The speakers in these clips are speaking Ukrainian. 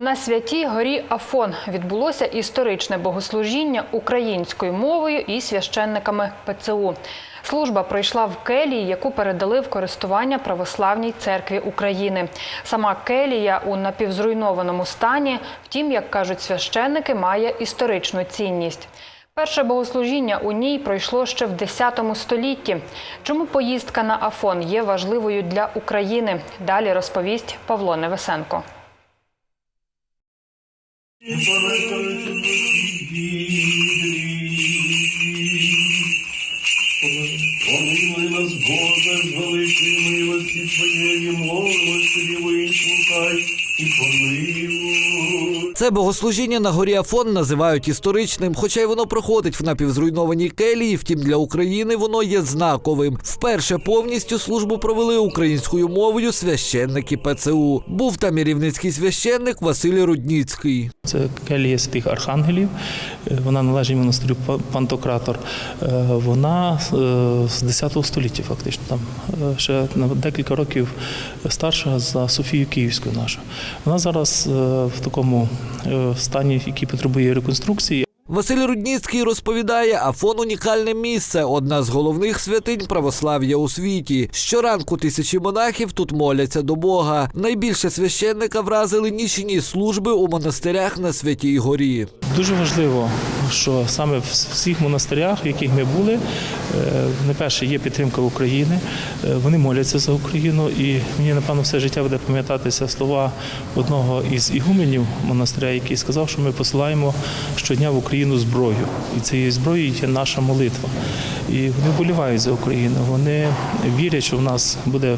На святій горі Афон відбулося історичне богослужіння українською мовою і священниками ПЦУ. Служба пройшла в келії, яку передали в користування Православній церкві України. Сама келія у напівзруйнованому стані, втім, як кажуть священники, має історичну цінність. Перше богослужіння у ній пройшло ще в X столітті. Чому поїздка на Афон є важливою для України? Далі розповість Павло Невесенко. Помилуй нас, Боже, з великої милості Твоєї, молимо тобі, вислухай і помилуй. Це богослужіння на горі Афон називають історичним, хоча й воно проходить в напівзруйнованій келії. Втім, для України воно є знаковим. Вперше повністю службу провели українською мовою священники ПЦУ. Був там і рівницький священник Василь Рудніцький. Це келія святих архангелів. Вона належить монастирю Па- Пантократор. Е, Вона е, з 10 століття, фактично, там е, ще на декілька років старша за Софію Київську нашу. Вона зараз в такому е, стані, який потребує реконструкції. Василь Рудніцький розповідає, Афон унікальне місце, одна з головних святинь православ'я у світі. Щоранку тисячі монахів тут моляться до Бога. Найбільше священника вразили нічні служби у монастирях на Святій Горі. Дуже важливо, що саме в всіх монастирях, в яких ми були, е, найперше є підтримка України. е, Вони моляться за Україну, і мені напевно все життя буде пам'ятатися слова одного із ігуменів монастиря, який сказав, що ми посилаємо щодня в Україну зброю, і цією зброєю є наша молитва. І вони вболівають за Україну. Вони вірять, що в нас буде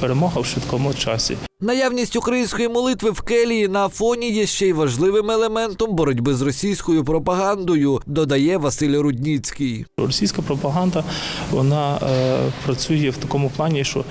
перемога в швидкому часі. Наявність української молитви в келії на Афоні є ще й важливим елементом боротьби з російською пропагандою, додає Василь Рудніцький. Російська пропаганда вона е, працює в такому плані, що е,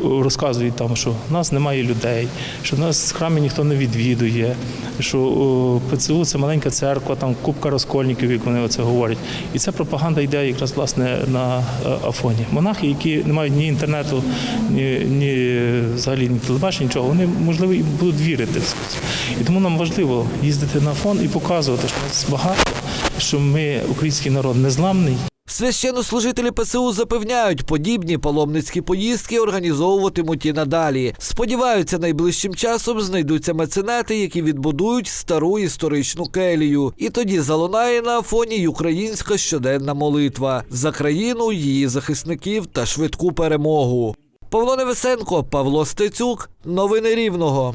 розказують там, що в нас немає людей, що в нас храми ніхто не відвідує, що ПЦУ це маленька церква, там купка розкольників, як вони оце говорять. І ця пропаганда йде якраз власне на е, Афоні. Монахи, які не мають ні інтернету, ні, ні взагалі ні телебачення, нічого, вони можливо і будуть вірити. І тому нам важливо їздити на Афон і показувати, що нас багато, що ми український народ незламний. Священнослужителі ПСУ запевняють, подібні паломницькі поїздки організовуватимуть і надалі. Сподіваються, найближчим часом знайдуться меценати, які відбудують стару історичну келію. І тоді залунає на Афоні й українська щоденна молитва за країну, її захисників та швидку перемогу. Павло Невесенко, Павло Стецюк. Новини Рівного.